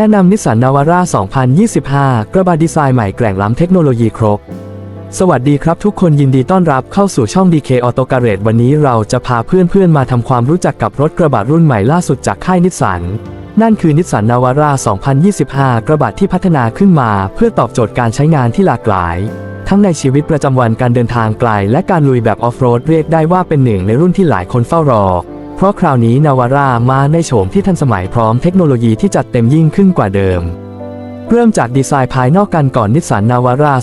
แนะนำนิสสันนาวาร่า 2025 กระบะดีไซน์ใหม่แกร่งล้ำเทคโนโลยีครบ สวัสดีครับทุกคนยินดีต้อนรับเข้าสู่ช่อง DK Auto Garage วันนี้เราจะพาเพื่อนๆมาทำความรู้จักกับรถกระบะรุ่นใหม่ล่าสุดจากค่ายนิสสัน นั่นคือนิสสันนาวาร่า 2025 กระบะที่พัฒนาขึ้นมา เพื่อตอบโจทย์การใช้งานที่หลากหลาย ทั้งในชีวิตประจำวันการเดินทางไกล และการลุยแบบออฟโรดเรียกได้ว่าเป็นหนึ่งในรุ่นที่หลายคนเฝ้ารอ เพราะคราวนี้นาวาร่ามาในโฉมที่ทันสมัยพร้อมเทคโนโลยีที่จัดเต็มยิ่งขึ้นกว่าเดิม เริ่มจากดีไซน์ภายนอกกันก่อนนิสสันนาวาร่า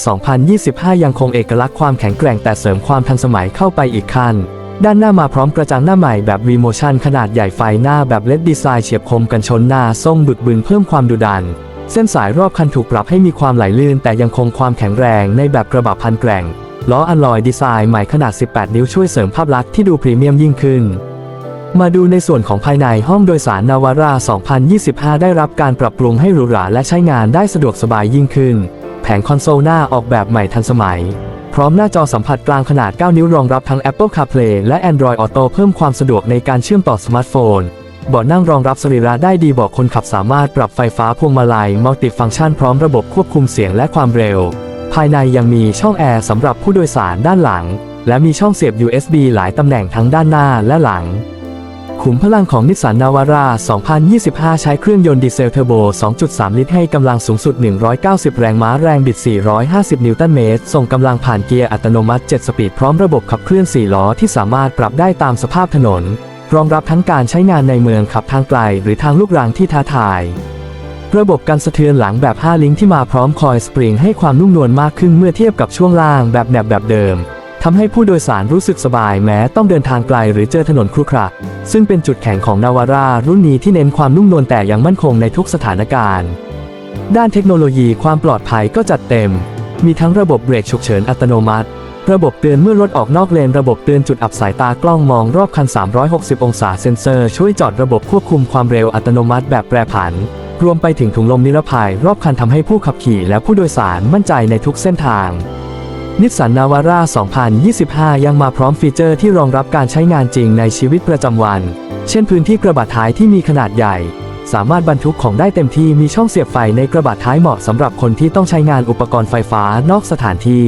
2025 ยังคงเอกลักษณ์ความแข็งแกร่งแต่เสริมความทันสมัยเข้าไปอีกขั้น ด้านหน้ามาพร้อมกระจังหน้าใหม่แบบ V-Motion ขนาดใหญ่ไฟหน้าแบบเลดดีไซน์เฉียบคมกันชนหน้าส้มบึกบึนเพิ่มความดุดัน เส้นสายรอบคันถูกปรับให้มีความไหลลื่น แต่ยังคงความแข็งแรงในแบบกระบะพันแกร่งล้ออัลลอยดีไซน์ใหม่ขนาด 18 นิ้วช่วยเสริมภาพลักษณ์ที่ดูพรีเมียมยิ่งขึ้น มาดูในส่วนของภายในห้องโดยสารนาวาร่า2025 ได้รับการปรับปรุงให้หรูหราและใช้งานได้สะดวกสบายยิ่งขึ้น แผงคอนโซลหน้าออกแบบใหม่ทันสมัย พร้อมหน้าจอสัมผัสกลางขนาด 9 นิ้วรองรับทั้ง Apple CarPlay และ Android Auto เพิ่มความสะดวกในการเชื่อมต่อสมาร์ทโฟนเบาะนั่งรองรับสรีระได้ดีเบาะคนขับสามารถปรับไฟฟ้าพวงมาลัยมัลติฟังก์ชันพร้อมระบบควบคุมเสียงและความเร็ว ภายในยังมีช่องแอร์สำหรับผู้โดยสารด้านหลัง และมีช่องเสียบ USB หลายตำแหน่งทั้งด้านหน้าและหลัง ขุมพลังของนิสสันนาวาร่า 2025 ใช้เครื่องยนต์ดีเซลเทอร์โบ 2.3 ลิตรให้กำลังสูงสุด 190 แรงม้าแรงบิด 450 นิวตันเมตร ส่งกำลังผ่านเกียร์อัตโนมัติ 7 สปีด พร้อมระบบขับเคลื่อน 4 ล้อที่สามารถปรับได้ตามสภาพถนน รองรับทั้งการใช้งานในเมืองขับทางไกล หรือทางลูกรังที่ท้าทายระบบการสะเทือนหลังแบบ 5 ลิงก์ที่มาพร้อมคอยสปริงให้ความนุ่มนวลมากขึ้นเมื่อเทียบกับช่วงล่างแบบแนบแบบเดิมทำให้ผู้โดยสารรู้สึกสบายแม้ต้องเดินทางไกลหรือเจอถนนครุขระ ซึ่งเป็นจุดแข็งของนาวาร่ารุ่นนี้ที่เน้นความนุ่มนวลแต่ยังมั่นคงในทุกสถานการณ์ ด้านเทคโนโลยีความปลอดภัยก็จัดเต็ม มีทั้งระบบเบรกฉุกเฉินอัตโนมัติ ระบบเตือนเมื่อรถออกนอกเลน ระบบเตือนจุดอับสายตากล้องมองรอบคัน 360 องศาเซ็นเซอร์ช่วยจอดระบบควบคุมความเร็วอัตโนมัติแบบแปรผัน รวมไปถึงถุงลมนิรภัย รอบคันทำให้ผู้ขับขี่และผู้โดยสารมั่นใจในทุกเส้นทาง นิสสันนาวาร่า 2025 ยังมาพร้อมฟีเจอร์ที่รองรับการใช้งานจริงในชีวิตประจำวัน เช่นพื้นที่กระบะท้ายที่มีขนาดใหญ่ สามารถบรรทุกของได้เต็มที่มีช่องเสียบไฟในกระบะท้ายเหมาะสำหรับคนที่ต้องใช้งานอุปกรณ์ไฟฟ้านอกสถานที่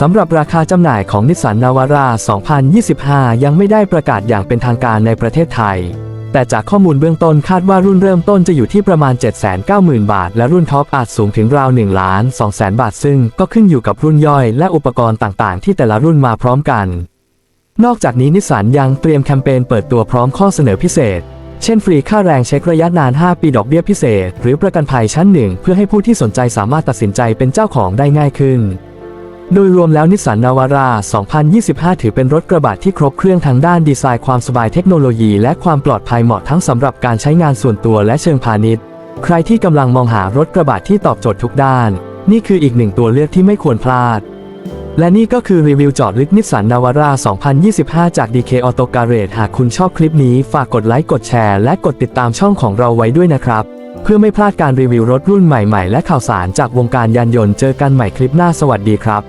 สำหรับราคาจำหน่ายของนิสสันนาวาร่า 2025 ยังไม่ได้ประกาศอย่างเป็นทางการในประเทศไทย แต่จากข้อมูลเบื้องต้นคาดว่ารุ่นเริ่มต้นจะอยู่ที่ประมาณ 790,000 บาท และรุ่นท็อปอาจสูงถึงราว1ล้าน2แสนบาท ซึ่งก็ขึ้นอยู่กับรุ่นย่อยและอุปกรณ์ต่างๆ ที่แต่ละรุ่นมาพร้อมกัน นอกจากนี้นิสสันยังเตรียมแคมเปญเปิดตัวพร้อมข้อเสนอพิเศษ เช่นฟรีค่าแรงเช็คระยะนาน 5 ปีดอกเบี้ยพิเศษ หรือประกันภัยชั้นหนึ่งเพื่อให้ผู้ที่สนใจสามารถตัดสินใจเป็นเจ้าของได้ง่ายขึ้น โดยรวมแล้วนิสสันนาวาร่า 2025 ถือเป็นรถกระบะที่ครบเครื่องทางด้านดีไซน์ความสบายเทคโนโลยีและความปลอดภัยเหมาะทั้งสำหรับการใช้งานส่วนตัวและเชิงพาณิชย์ ใครที่กำลังมองหารถกระบะที่ตอบโจทย์ทุกด้าน นี่คืออีกหนึ่งตัวเลือกที่ไม่ควรพลาด และนี่ก็คือรีวิวจอดลึกนิสสันนาวาร่า 2025 จาก DK Auto Garage หากคุณชอบคลิปนี้ฝากกดไลค์กดแชร์และกดติดตามช่องของเราไว้ด้วยนะครับ เพื่อไม่พลาดการรีวิวรถรุ่นใหม่ๆ และข่าวสารจากวงการยานยนต์เจอกันใหม่คลิปหน้าสวัสดีครับ